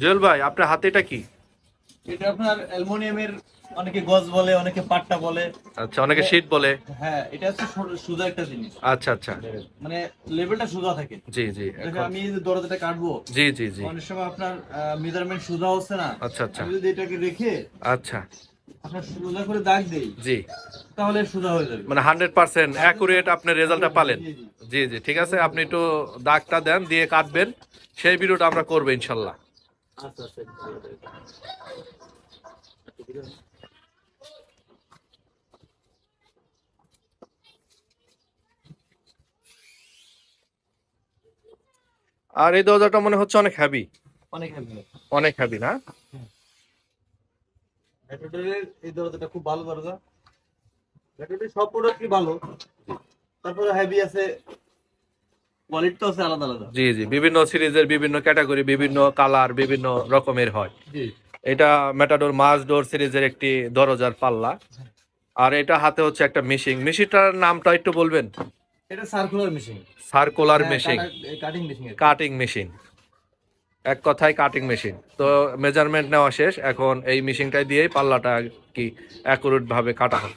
জুয়েল ভাই আপনার হাতে এটা কি? এটা আপনার অ্যালুমিনিয়ামের অনেকে গজ বলে অনেকে পাট্টা বলে। আচ্ছা অনেকে শীট বলে। হ্যাঁ এটা হচ্ছে সোজা একটা জিনিস। আচ্ছা আচ্ছা। মানে লেভেলটা সোজা থাকে। জি জি আমি যে দরজাটা কাটবো জি জি জি। অনেক সময় আপনার মেজারমেন্ট সোজা হচ্ছে না। আচ্ছা আচ্ছা। আমি যদি এটাকে রেখে আচ্ছা। আপনার সোজা করে দাগ দেই জি। তাহলে সোজা হয়ে যাবে। মানে অ্যাকুরেট আপনি রেজাল্টটা পালেন। জি, জি। জি জি ঠিক আছে আপনি একটু দাগটা দেন দিয়ে কাটবেন। সেই ভিডিওটা আমরা করব ইনশাল্লাহ। আচ্ছা আচ্ছা আর এই দরজাটা মনে হচ্ছে অনেক হ্যাভি অনেক হেভি অনেক হ্যাভি না? এই দরজাটা খুব ভালো দরজা। সব প্রোডাক্টই ভালো। তারপরে হেভি আছে কোয়ালিটি তো আছে আলাদা আলাদা। জি জি বিভিন্ন সিরিজের বিভিন্ন ক্যাটাগরি বিভিন্ন কালার বিভিন্ন রকমের হয়। এটা মেটাডোর মাস ডোর সিরিজের একটি দরজার পাল্লা। আর এটা হাতে হচ্ছে একটা মেশিন মেশিনটার নামটা একটু বলবেন? এটা circular machine circular machine cutting machine cutting machine এক কথায় কাটিং মেশিন তো মেজারমেন্ট নেওয়া শেষ। এখন এই মেশিনটা দিয়েই পাল্লাটা কি অ্যাকুরেট ভাবে কাটা হবে।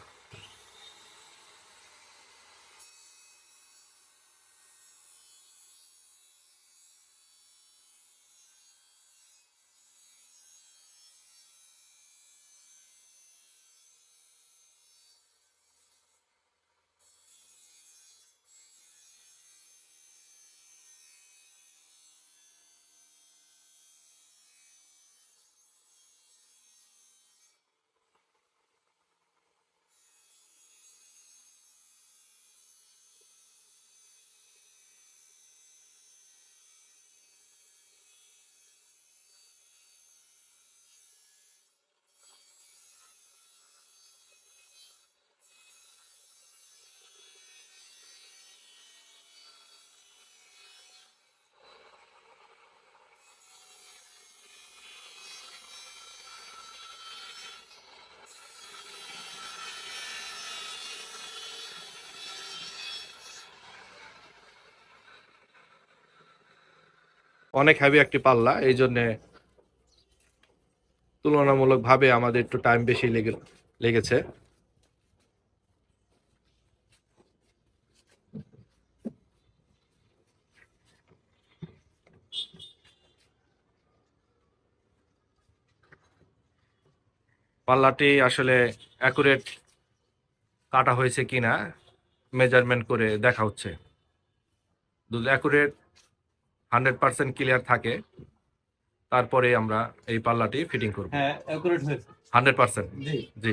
অনেক হ্যাভি একটি পাল্লা এই জন্যে তুলনামূলক ভাবে আমাদের একটু টাইম বেশি লেগে, লেগেছে। পাল্লাটি আসলে অ্যাকুরেট কাটা হয়েছে কিনা মেজারমেন্ট করে দেখা হচ্ছে। যদি অ্যাকুরেট হান্ড্রেড পার্সেন্ট ক্লিয়ার থাকে তারপরে আমরা এই পাল্লাটি ফিটিং করব। হ্যাঁ হান্ড্রেড পার্সেন্ট। জি। জি।